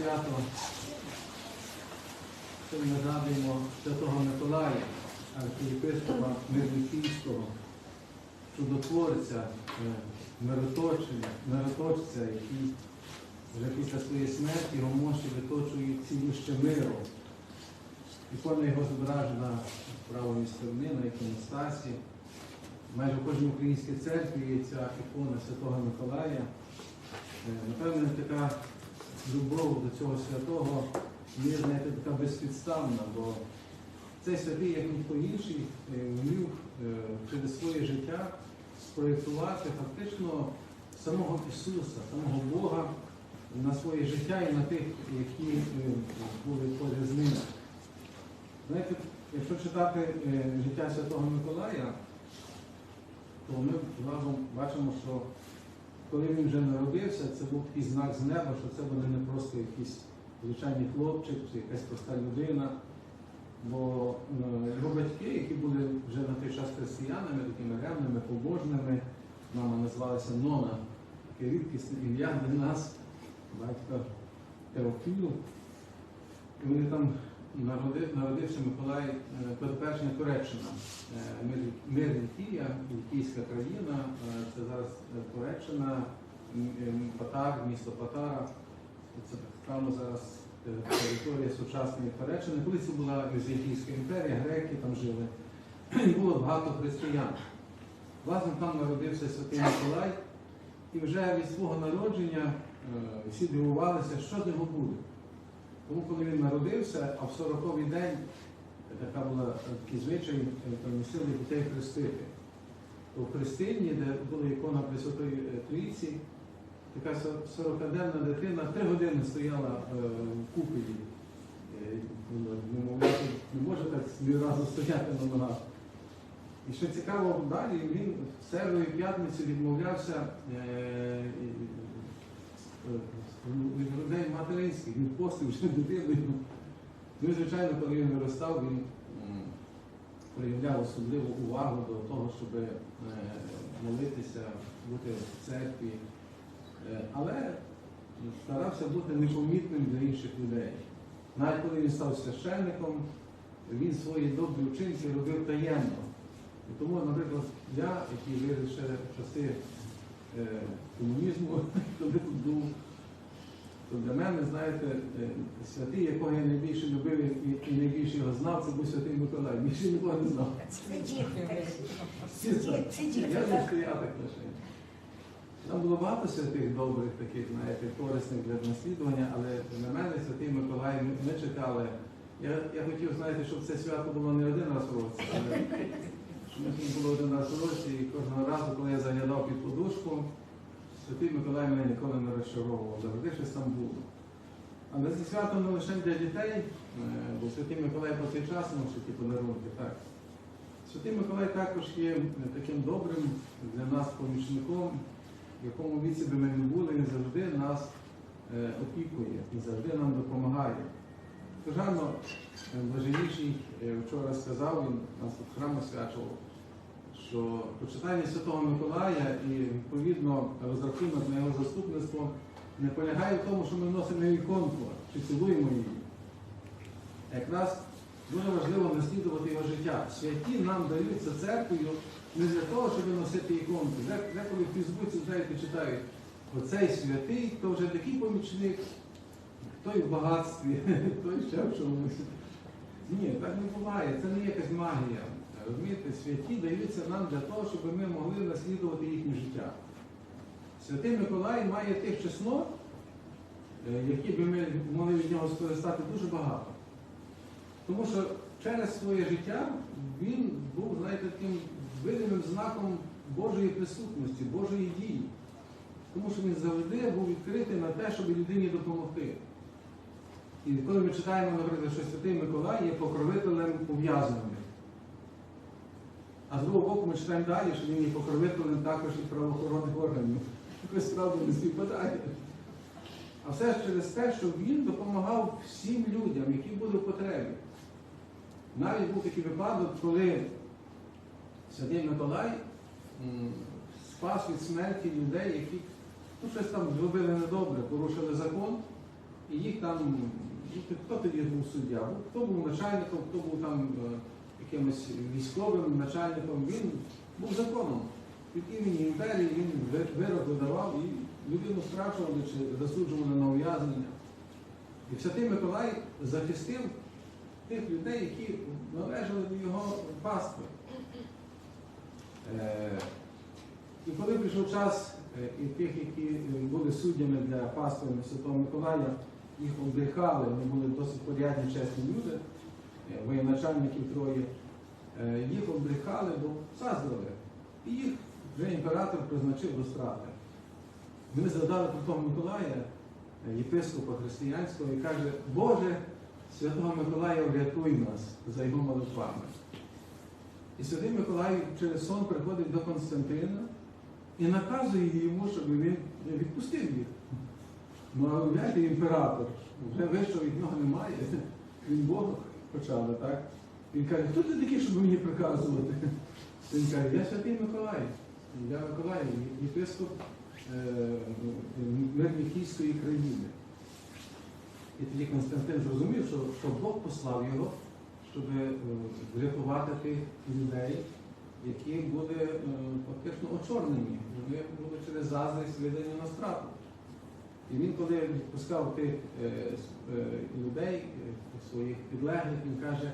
свято ми згадуємо Святого Миколая, архієпископа Мирліківського, чудотворця, е, мироточця, який вже після своєї смерті його мощі виточують цілюще миру. Ікона його зображена правої сторони на іконостасі. Майже в кожній українській церкві є ця ікона Святого Миколая. Е, Напевно, така любов до цього святого є, знаєте, така безпідставна, бо цей святий, як ніхто інший, е, вмів е, через своє життя спроєктувати фактично самого Ісуса, самого Бога на своє життя і на тих, які е, були поряд з ним. Знаєте, якщо читати життя Святого Миколая, то ми разом бачимо, що коли він вже народився, це був такий знак з неба, що це буде не просто якийсь звичайний хлопчик чи якась проста людина. Бо е, його батьки, які були вже на той час християнами, такими ревними, побожними, мама називалася Нона, таке рідкісне ім'я для нас, батько Теофіл. І вони там народив, народився Миколай е, Туреччина, е, Мир- Мир Лікія, країна, е, це зараз е, Туреччина, Патар, місто Патара. Це так само зараз територія сучасної Туреччини. Колись це була Візантійська імперія, греки там жили. І було багато християн. Власне, там народився Святий Миколай, і вже від свого народження всі дивувалися, що з нього буде. Тому, коли він народився, а в 40-й день така була е, такий звичай, е, примусили дітей хрестити. То в хрестині, де була ікона Пресвятої е, Трійці, така 40-денна дитина три години стояла в купелі. Ну, не може так відразу стояти на ногах. І що цікаво, далі він в середу і п'ятницю відмовлявся від людей материнських, він постив вже дитиною. Ну і звичайно, коли він виростав, він м, проявляв особливу увагу до того, щоб е, молитися, бути в церкві. Е, Але старався бути непомітним для інших людей. Навіть коли він став священником, він свої добрі вчинки робив таємно. І тому, наприклад, я, який виріс ще в часи комунізму, коли тут був, то для мене, знаєте, е, святий, якого я найбільше любив і, і найбільше його знав, це був святий Миколай. Більше нікого не знав. Це діти. Це діти. Я що я так лише. Там було багато святих добрих, таких, знаєте, корисних для наслідування, але для мене святий Миколай ми, ми чекали. Я, я хотів, знаєте, щоб це свято було не один раз в році, але це було один раз в році, і кожного разу, коли я заглядав під подушку, святий Миколай мене ніколи не розчаровував, завжди щось там було. Але це свято не лише для дітей, е, бо святий Миколай по цей час носить ті подарунки, так. Святий Миколай також є е, таким добрим для нас помічником, в якому віці би ми не були, він завжди нас е, опікує і завжди нам допомагає. Скажано, Блаженніший е, вчора сказав, він нас тут храм освячував, що почитання Святого Миколая і відповідно розрахунок на його заступництво не полягає в тому, що ми носимо іконку чи цілуємо її. Якраз дуже важливо наслідувати його життя. Святі нам даються церквою не для того, щоб носити іконку. Деколи в Фейсбуці знаєте, читають, оцей святий, то вже такий помічник, той в багатстві, той ще в чомусь. Ні, так не буває, це не якась магія. Розумієте, святі даються нам для того, щоб ми могли наслідувати їхнє життя. Святий Миколай має тих чеснот, які би ми могли від нього скористати дуже багато. Тому що через своє життя він був, знаєте, таким видимим знаком Божої присутності, Божої дії. Тому що він завжди був відкритий на те, щоб людині допомогти. І коли ми читаємо, наприклад, що Святий Миколай є покровителем ув'язнених. А з другого боку ми читаємо далі, що він є покровителем також і правоохоронних органів. Якось правда не співпадає. А все ж через те, що він допомагав всім людям, які були в потребі. Навіть був такий випадок, коли Святий Миколай спас від смерті людей, які ну, щось там зробили недобре, порушили закон. І їх там, ну, хто тоді був суддя? Хто був начальником, хто був там е, якимось військовим начальником, він був законом. Від імені імперії він ви- вирок видавав і людину страчували чи засуджували на ув'язнення. І Святий Миколай захистив тих людей, які належали до його пастви. Е, І коли прийшов час, е, і тих, які е, були суддями для пастви Святого Миколая, їх обрехали, вони були досить порядні, чесні люди, воєначальників троє, е, їх обрехали, бо заздрили. І їх вже імператор призначив до страти. Вони згадали про того Миколая, е, єпископа християнського, і каже, Боже, Святого Миколая, врятуй нас за його молитвами. І Святий Миколай через сон приходить до Константина і наказує йому, щоб він відпустив їх. Ну, а імператор, вже вищого від нього немає, він Бога почав, так? Він каже, хто ти такий, щоб мені приказувати? Він каже, я святий Миколай. Я Миколай, єпископ е, країни. І тоді Константин зрозумів, що, що Бог послав його, щоб е, врятувати тих людей, які були е, фактично очорнені. Вони були через заздрість видані на страту. І він, коли відпускав тих е, е, людей, е, своїх підлеглих, він каже,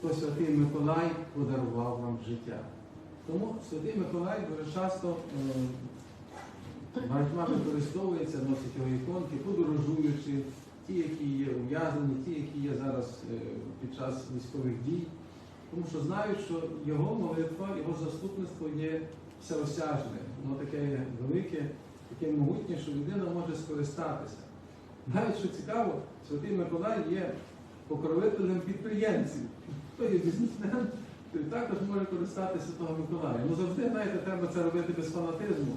то святий Миколай подарував вам життя. Тому святий Миколай дуже часто багатьма використовується, носить його іконки, подорожуючи, ті, які є ув'язнені, ті, які є зараз під час військових дій. Тому що знають, що його молитва, його заступництво є всеосяжне, воно таке велике, таке могутнє, що людина може скористатися. Навіть що цікаво, Святий Миколай є покровителем підприємців. Хто є бізнесмен, той також може користатися Святого Миколая. Ну завжди, знаєте, треба це робити без фанатизму.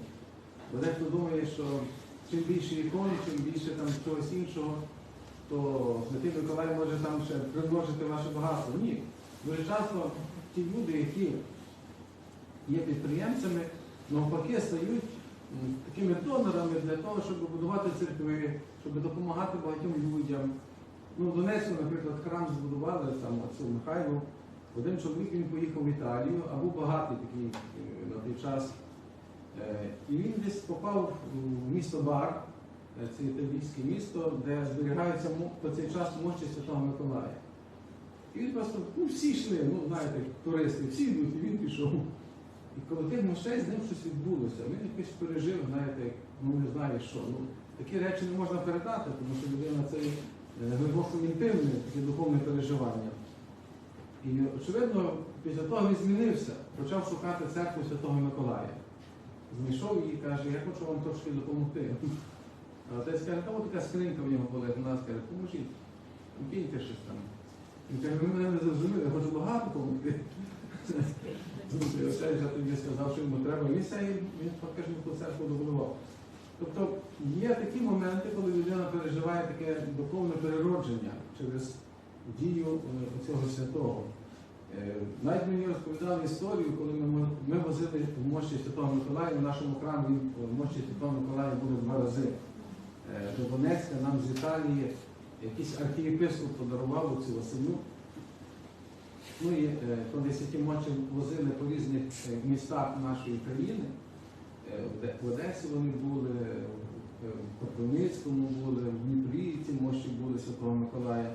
Бо дехто думає, що чим більше ікон, чим більше там чогось іншого, то Святий Миколай може там ще примножити ваше багатство. Ні. Дуже часто ті люди, які є підприємцями, навпаки стають такими донорами для того, щоб будувати церкви, щоб допомагати багатьом людям. Ну, в Донецьку, наприклад, храм збудували там отцю Михайлу. Один чоловік він поїхав в Італію, а був багатий такий е, на той час. Е, І він десь попав в місто Бар, е, це італійське місто, де зберігаються по цей час мощі Святого Миколая. І він просто, ну всі йшли, ну знаєте, туристи, всі йдуть, і він пішов. І коли тих мощей з ним щось відбулося, він якось пережив, знаєте, ну не знаю що. Ну, такі речі не можна передати, тому що людина це е, глибоко інтимне, таке духовне переживання. І очевидно, після того він змінився, почав шукати церкву Святого Миколая. Знайшов її і каже, я хочу вам трошки допомогти. А отець каже, та така скринька в нього була, нас каже, поможіть, киньте щось там. Він каже, ви мене не зрозуміли, я хочу багато допомогти. Я тоді сказав, що йому треба. Він все, він фактично ту церкву добудував. Тобто є такі моменти, коли людина переживає таке духовне переродження через дію е, цього святого. Е, Навіть мені розповідали історію, коли ми, ми возили в мощі Святого Миколая, в нашому храмі в мощі Святого Миколая буде два рази. Е, До Донецька нам з Італії якийсь архієпископ подарував цю Василю. Ну і е, коли святі мочі возили по різних е, містах нашої країни, е, в Одесі вони були, в Кропивницькому були, в Дніпрі ці мощі були Святого Миколая.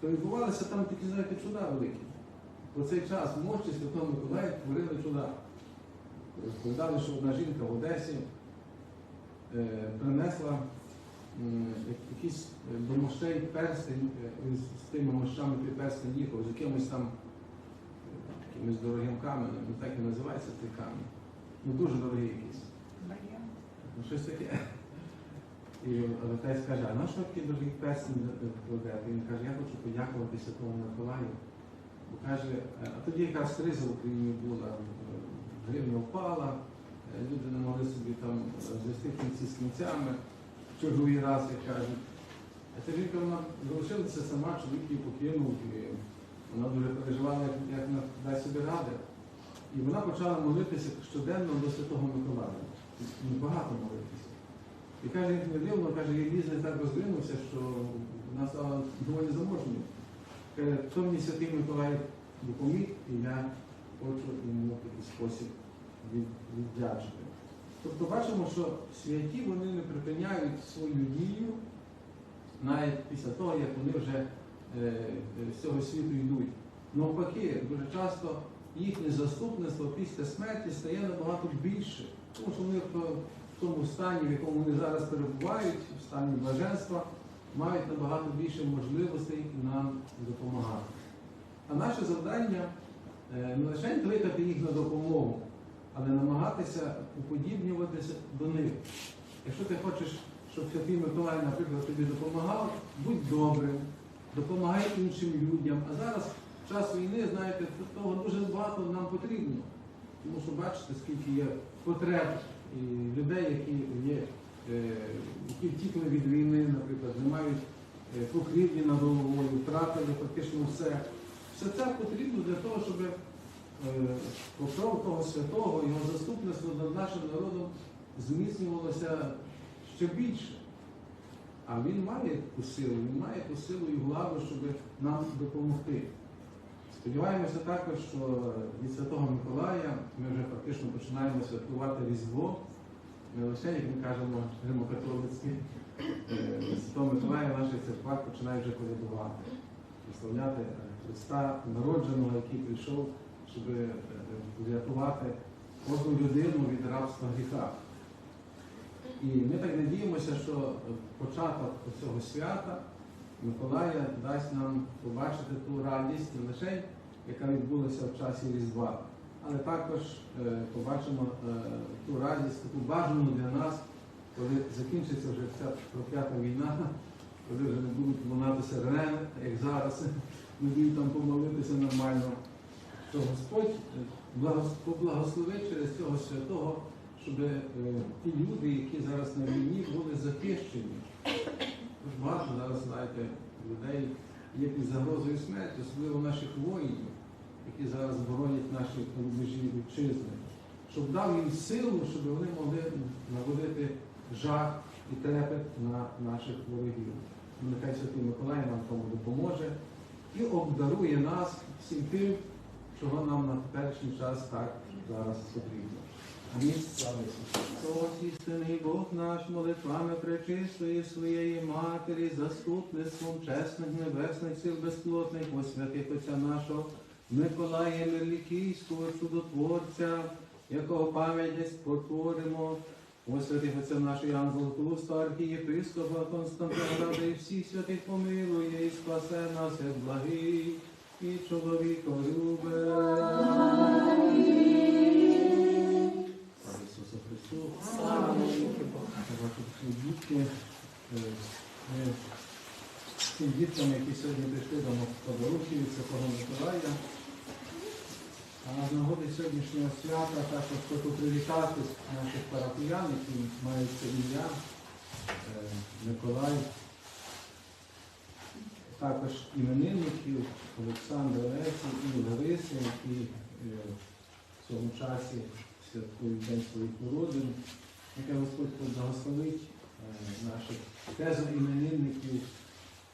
То відбувалися там такі, знаєте, чуда великі. По цей час мощі Святого Миколая творили чуда. Розповідали, що одна жінка в Одесі принесла е, до мощей перстень, е, він з тими мощами той перстень їхав, з якимось там е, якимось дорогим каменем, ну так і називається цей камінь. Ну дуже дорогий якийсь. Ну, щось таке. І отець каже, а на що такий дорогий перстень кладете? Він каже, я хочу подякувати Святому Миколаю. Бо каже, е, а тоді якась криза в Україні була, е, гривня впала, е, люди не могли собі там звести кінці з кінцями, чужої раз, як кажуть. Ця жінка вона залишилася сама, чоловік її покинув, і вона дуже переживала, як, вона дасть собі ради. І вона почала молитися щоденно до Святого Миколая. Ну, Багато молитися. І каже, як не дивно, каже, я бізнес так розвинувся, що вона стала доволі заможною. Каже, то мені Святий Миколай допоміг, і я хочу йому такий спосіб віддячити. Тобто бачимо, що святі вони не припиняють свою дію навіть після того, як вони вже е, е, з цього світу йдуть. Навпаки, дуже часто їхнє заступництво після смерті стає набагато більше, тому що вони в тому стані, в якому вони зараз перебувають, в стані блаженства, мають набагато більше можливостей нам допомагати. А наше завдання е, не лише кликати їх на допомогу, але намагатися уподібнюватися до них. Якщо ти хочеш, щоб Святий Миколай, наприклад, тобі допомагав, будь добрим, допомагай іншим людям. А зараз в час війни, знаєте, того дуже багато нам потрібно. Тому що бачите, скільки є потреб і людей, які є, е, які втікли від війни, наприклад, не мають е, покрівлі над головою, втратили фактично все. Все це потрібно для того, щоб е, покров того святого, його заступництво над нашим народом зміцнювалося ще більше. А він має ту силу, він має ту силу і владу, щоб нам допомогти. Сподіваємося також, що від Святого Миколая ми вже фактично починаємо святкувати Різдво. Не лише, як ми кажемо, римокатолицькі, е, Святого Миколая в наших церквах починають вже колядувати, прославляти е, Христа народженого, який прийшов, щоб е, врятувати кожну людину від рабства гріха. І ми так надіємося, що початок цього свята Миколая дасть нам побачити ту радість не лише, яка відбулася в часі Різдва, але також е, побачимо е, ту радість, таку бажану для нас, коли закінчиться вже ця проклята війна, коли вже не будуть лунати сирени, як зараз, не будуть там помолитися нормально. То Господь е, поблагословить через цього святого, щоб е, ті люди, які зараз на війні, були захищені. Багато зараз, знаєте, людей є під загрозою смерті, особливо наших воїнів, які зараз боронять наші рубежі вітчизни, щоб дав їм силу, щоб вони могли наводити жах і трепет на наших ворогів. Нехай Святий Миколай нам тому допоможе і обдарує нас всім тим, чого нам на теперішній час так зараз потрібно. Істинний Бог наш, молитвами пречистої своєї Матері, заступництвом чесних небесних сил безплотних, о святих Отця нашого, Миколая Мерлікійського, чудотворця, якого пам'ять спотворимо, о святих Отця нашого Ангел Туста, архієпископа Константина і всіх святих помилує і спасе нас, як благий і чоловіколюбе. Всім які сьогодні прийшли до подарунків від Святого Миколая. А з нагоди сьогоднішнього свята також хочу привітати наших парафіян, які мають це ім'я е, Миколай. Також іменинників Олександра Лесі і Лариси, які е, в цьому часі святкують День своїх народин. Яке Господь благословить е, наших тезоіменинників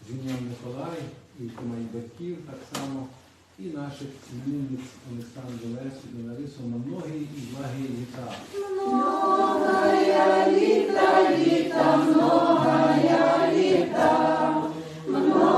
з Миколай, і моїх батьків так само, і наших іменинниць Олександру Лесю і Ларису на многі і благі літа. Многая літа, літа, многая літа, многая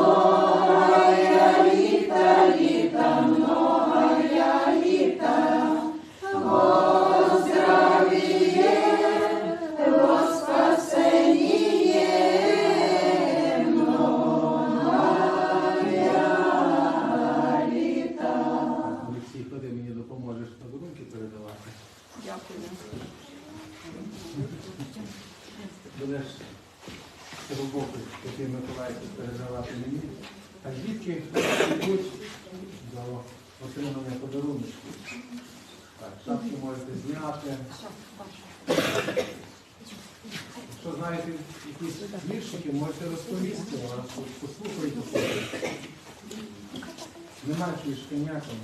Немає чуєш коньяком.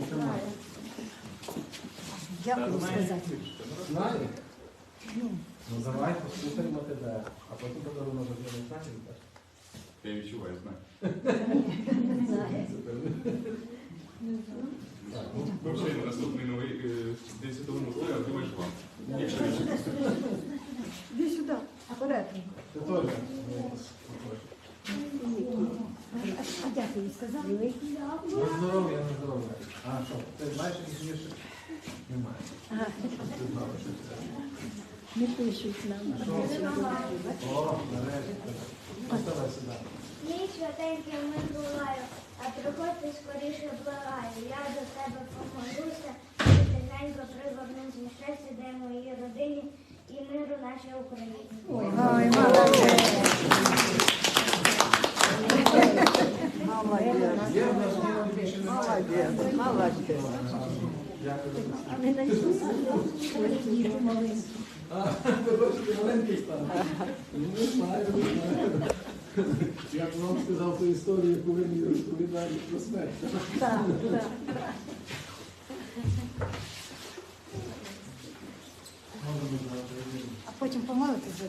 Ну, тримай. Як сказати? Знає? Ну, Ну давай послухаємо тебе, а потім подарунок вже не знаєш. Я відчуваю, знаю. ну, Взагалі, на наступний новий е, День Святого Миколая, я думаю, що вам. Якщо більше. Іди сюди, акуратно. Ти теж ну. А дякую, сказали? На здоров'я, на здоров'я. А що, ти знаєш, вірші? Немає. Це. Не пишуть нам. О, нарешті. Поставай сюди. Мій святенький Миколаю, а приходьте скоріше благаю. Я до тебе помолюся, і тихенько привернусь щастя, де моїй родині і миру нашій Україні. Ой, молодець. Молодець. Дякую. А ми знайшли діти маленькі. А, ви хочете маленький стати? Ну, Не знаю, не знаю. Я б вам сказав ту історію, яку ви мені розповідали про смерть. Так, так. А потім помолитись за